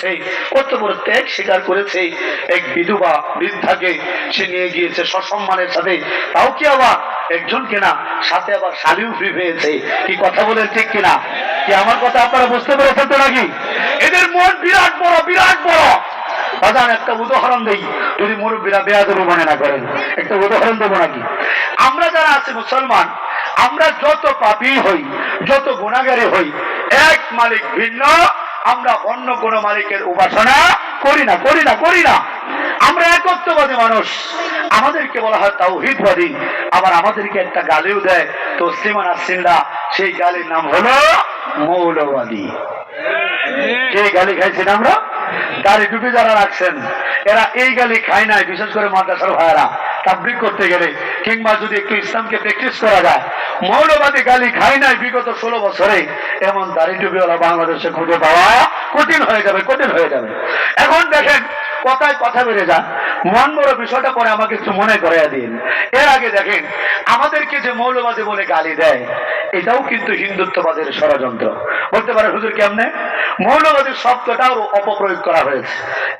ত্যাগ স্বীকার করেছে এক বিধবা বৃদ্ধাকে। সে নিয়ে গিয়েছে সসম্মানের সাথে। তাও কি আবার একজন কিনা সাথে আবার শালিও ফ্রি কি কথা ঠিক কিনা? কি আমার কথা আপনারা বুঝতে পেরেছেন তো নাকি? এদের মন বিরাট বড় বিরাট বড়। বাজান, একটা উদাহরণ দেই। যদি মুরব্বীরা বেয়াদব মনে না করেন, একটা উদাহরণ দেবো নাকি? আমরা যারা আছি মুসলমান, আমরা যত পাপি হই, যত গুণাগারে হই, এক মালিক ভিন্ন আমরা অন্য কোন মালিকের উপাসনা করি না করি না করি না। আমরা একত্ববাদী মানুষ। আমাদেরকে বলা হয় তাওহিদবাদী। আবার আমাদেরকে একটা গালিও দেয় তো তসলিমান আসিন্দা সেই গালির নাম হলো মৌলবাদী। কে গালি খাইছেন আমরা? দাড়ি টুপি যারা রাখছেন, এরা এই গালি খায় নাই, বিশেষ করে মাদ্রাসার ভাইয়েরা। তাবলিক করতে গেলে, কিংবা যদি একটু ইসলামকে প্র্যাকটিস করা যায়, মৌলবাদী গালি খাই নাই বিগত ষোলো বছরে, এমন দাড়ি টুপিওয়ালা বাংলাদেশে খুঁজে পাওয়া কঠিন হয়ে যাবে, কঠিন হয়ে যাবে। এখন দেখেন কথায় কথা বেড়ে যান। মন বড় বিষয়টা পরে আমাকে একটু মনে করাইয়া দিন। এর আগে দেখেন, আমাদেরকে যে মৌলবাদী বলে গালি দেয়, এটাও কিন্তু হিন্দুত্ববাদের ষড়যন্ত্র। বলতে পারে হুজুর কেমনে? মৌলবাদী শব্দটাও অপপ্রয়োগ করা হয়েছে।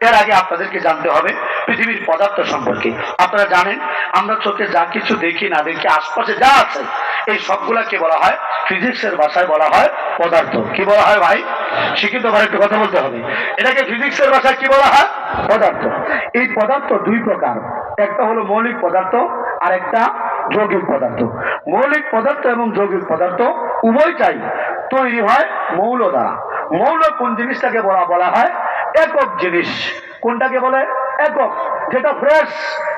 এর আগে আপনাদেরকে জানতে হবে, পৃথিবীর পদার্থ সম্পর্কে। আপনারা জানেন, আমরা চোখে যা কিছু দেখি, না দেখি, আশপাশে যা আছে এই সবগুলাকে বলা হয় ফিজিক্সের ভাষায় বলা হয় পদার্থ। কি বলা হয় ভাই? শিক্ষিত ভাই, একটু কথা বলতে হবে। এটাকে ফিজিক্সের ভাষায় কি বলা হয়? পদার্থ। এই পদার্থ দুই প্রকার। একটা হলো মৌলিক পদার্থ, আর একটা যৌগিক পদার্থ। মৌলিক পদার্থ এবং যৌগিক পদার্থ উভয়টাই তৈরি হয় মৌল দ্বারা। মৌল কোন জিনিসটাকে বলা বলা হয়? একক জিনিস। কোনটাকে বলে? একক। যেটা ফ্রেশ,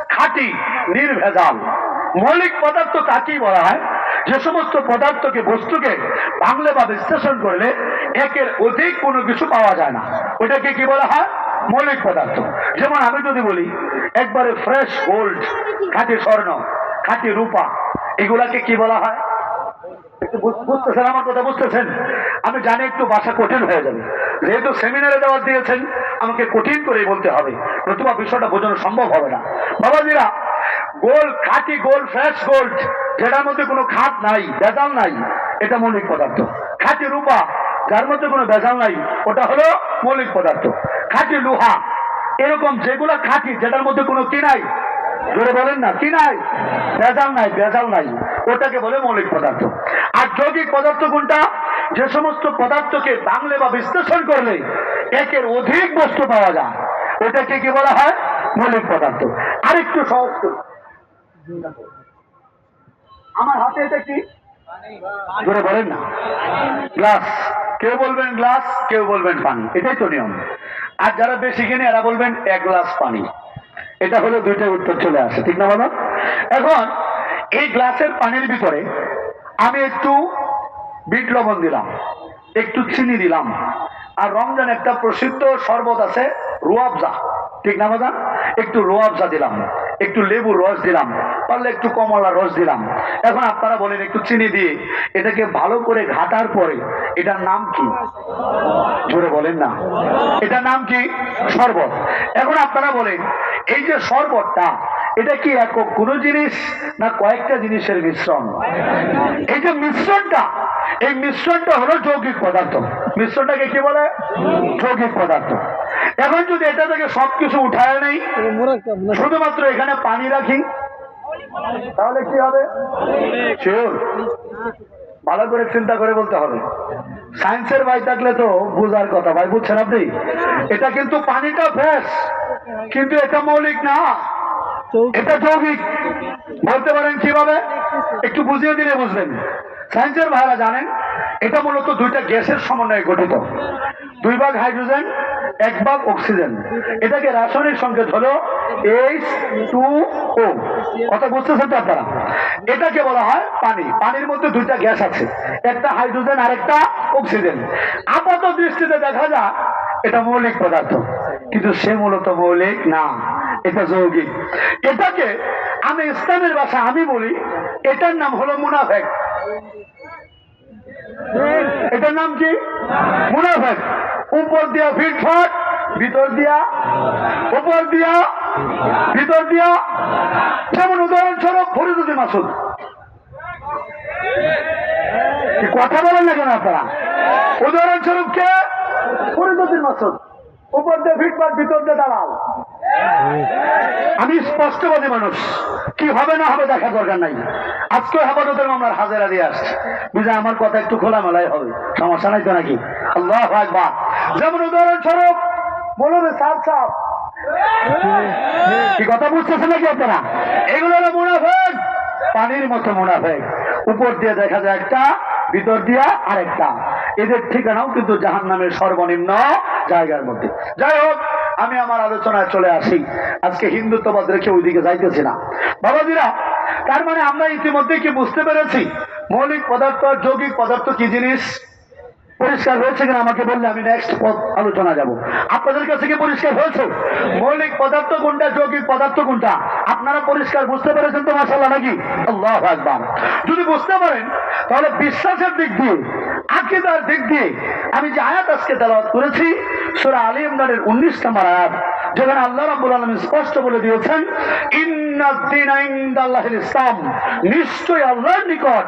খাঁটি, নির্ভেজাল। মৌলিক পদার্থ তাকেই বলা হয় যে সমস্ত পদার্থকে, বস্তুকে ভাঙলে বা বিশ্লেষণ করলে একের অধিক কোনো কিছু পাওয়া যায় না। ওটাকে কি বলা হয়? মৌলিক পদার্থ। যেমন আমি যদি বলি, একবারে ফ্রেশ গোল্ড খাঁটি স্বর্ণ, খাঁটি রূপা, এগুলাকে কি বলা হয়? বুঝতেছেন আমার কথা? বুঝতেছেন? আমি জানি একটু ভাষা কঠিন হয়ে যাবে। যেহেতু সেমিনারে দেওয়া দিয়েছেন, আমাকে কঠিন করেই বলতে হবে। নতুবা বিষয়টা বোঝানো সম্ভব হবে না। বাবাজিরা গোল্ড খাঁটি গোল্ড ফ্রেশ গোল্ড যেটার মধ্যে কোনো খাত নাই, ভেজাল নাই। এটা মৌলিক পদার্থ। খাঁটি রূপা, যার মধ্যে কোনো ভেজাল নাই, ওটা হলো মৌলিক পদার্থ। খাঁটি লোহা, এরকম যেগুলা খাঁটি, যেটার মধ্যে কোনো কি নাই? জোরে বলেন না, কি নাই? ভেজাল নাই ভেজাল নাই। ওটাকে বলে মৌলিক পদার্থ। আর যৌগিক পদার্থ কোনটা? যে সমস্ত পদার্থকে বাংলে বা বিশ্লেষণ করলে একের অধিক বস্তু পাওয়া যায়। ওটাকে কি বলা হয়? মৌলিক পদার্থ। আরেকটু সহজ। আমার হাতে এটা কি? জোরে বলেন না। গ্লাস। কেউ বলবেন গ্লাস, কেউ বলবেন পানি। এটাই তো নিয়ম। আর যারা বেশি কিনে, এরা বলবেন এক গ্লাস পানি। এটা হলো দুইটা উত্তর চলে আসে, ঠিক না বলো এখন, এই গ্লাসের পানির ভিতরে আমি একটু বিট লবণ দিলাম, একটু চিনি দিলাম। আর রমজান একটা প্রসিদ্ধ শরবত আছে, রুয়াবজা। ঠিক না বাদা একটু রোয়াবজা দিলাম, একটু লেবুর রস দিলাম, পারলে একটু কমলার রস দিলাম। এখন আপনারা বলেন, একটু চিনি দিয়ে, এটাকে ভালো করে ঘাটার পরে, এটার নাম কি? জোরে বলেন না। এটার নাম কি? শরবত। এখন আপনারা বলেন, এই যে শরবতটা, এটা কি একক কোনো জিনিস না কয়েকটা জিনিসের মিশ্রণ? এই যে মিশ্রণটা, এই মিশ্রণটা হলো যৌগিক পদার্থ। মিশ্রণটাকে কি বলে? যৌগিক পদার্থ। এখন যদি এটা থেকে সবকিছু উঠায় নেই, শুধুমাত্র এখানে পানি রাখি, তাহলে কি হবে? ভালো করে চিন্তা করে বলতে হবে। সায়েন্সের ভাই থাকলে তো বুঝার কথা, ভাই, বুঝছেন আপনি? এটা কিন্তু পানিটা ফ্রেশ কিন্তু এটা মৌলিক না। এটা যৌগিক। বলতে পারেন কীভাবে? একটু বুঝিয়ে দিলে বুঝবেন। সায়েন্সের ভাইরা জানেন এটা মূলত দুইটা গ্যাসের সমন্বয়ে গঠিত। দুই ভাগ হাইড্রোজেন, এক ভাগ অক্সিজেন। এটাকে রাসায়নিক সংকেত হলো এইচ টু ও কথা বুঝতেছেন তো আপনারা? এটাকে বলা হয় পানি। পানির মধ্যে দুইটা গ্যাস আছে। একটা হাইড্রোজেন আর একটা অক্সিজেন। আপাত দৃষ্টিতে দেখা যায়, এটা মৌলিক পদার্থ। কিন্তু সে মূলত মৌলিক না, এটা যৌগিক। এটাকে আমি ইসলামের ভাষা আমি বলি, এটার নাম হলো মুনাফেক। এটার নাম কি? মুনাফেক। উপর দিয়া ফিটফাট ভিতর দিয়া উপর দিয়া ভিতর দিয়া। যেমন উদাহরণস্বরূপ ফরিদুদ্দিন মাসুদ। কথা বলেন না কেন আপনারা? উদাহরণস্বরূপ কে? ফরিদুদ্দিন মাসুদ। উপর দিয়ে ফিটপাট ভিতর দিয়ে দালাল আমি স্পষ্টবাদী মানুষ। কি হবে না হবে দেখার দরকার নাই। আজকে হেফাজতের মামলার হাজারা দিয়ে আসছে। বুঝে আমার কথা একটু খোলামেলাই হবে। সমস্যা নাই তো নাকি? আল্লাহ একবার যেমন উদাহরণস্বরূপ বলবে সাপ সাপ কি কথা বুঝতেছেন নাকি আপনারা? এগুলো হলো মুনাফেক। পানির মতো মুনাফেক। উপর দিয়ে দেখা যায় একটা, ভিতর দিয়া আরেকটা। এদের ঠিকানাও কিন্তু জাহান নামের সর্বনিম্ন জায়গার মধ্যে। যাই হোক, আমি আমার আলোচনায় চলে আসি। আজকে হিন্দুত্ববাদ রেখে ওইদিকে যাইতেছি না। বাবাজিরা, তার মানে আমরা ইতিমধ্যে কি বুঝতে পেরেছি? মৌলিক পদার্থ আর যৌগিক পদার্থ কি জিনিস? পরিষ্কার হয়েছে কিনা আমাকে বললে আমি নেক্সট আলোচনা যাব। আপনাদের কাছে কি পরিষ্কার হয়েছে? মৌলিক পদার্থ কোনটা, যৌগিক পদার্থ কোনটা? আপনারা পরিষ্কার বুঝতে পেরেছেন তো মাসাল্লাহ নাকি? আল্লাহ আকবার। যদি বুঝতে পারেন, তাহলে বিশ্বাসের দিক দিয়ে, আকিদার দিক দিয়ে আমি যে আয়াত আজকে তেলাওয়াত করেছি সূরা আলী ইমরানের 19 নম্বর আয়াত, যেখানে আল্লাহ রাব্বুল আলামিন স্পষ্ট বলে দিয়েছেন ইসলাম। নিশ্চয়ই আল্লাহর নিকট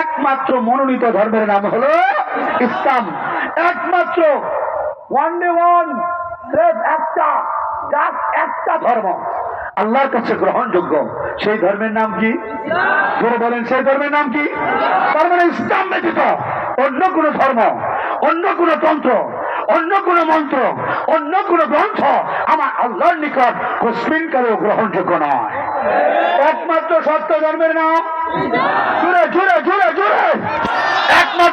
একমাত্র মনোনীত ধর্মের নাম হলো ইসলাম। একমাত্র ওয়ান ডে ওয়ান একটা একটা ধর্ম। আল্লাহর কাছে গ্রহণযোগ্য, সেই ধর্মের নাম কি? জোরে বলেন, সেই ধর্মের নাম কি? তার মানে ইসলাম ব্যতীত অন্য কোন ধর্ম, অন্য কোন তন্ত্র অন্য কোন মন্ত্র, অন্য কোন গ্রন্থ আমার আল্লাহর নিকট কুসমিন কালেও গ্রহণযোগ্য নয়। একমাত্র সত্য ধর্মের নাম। জুড়ে জুড়ে জুড়ে জুড়ে। একমাত্র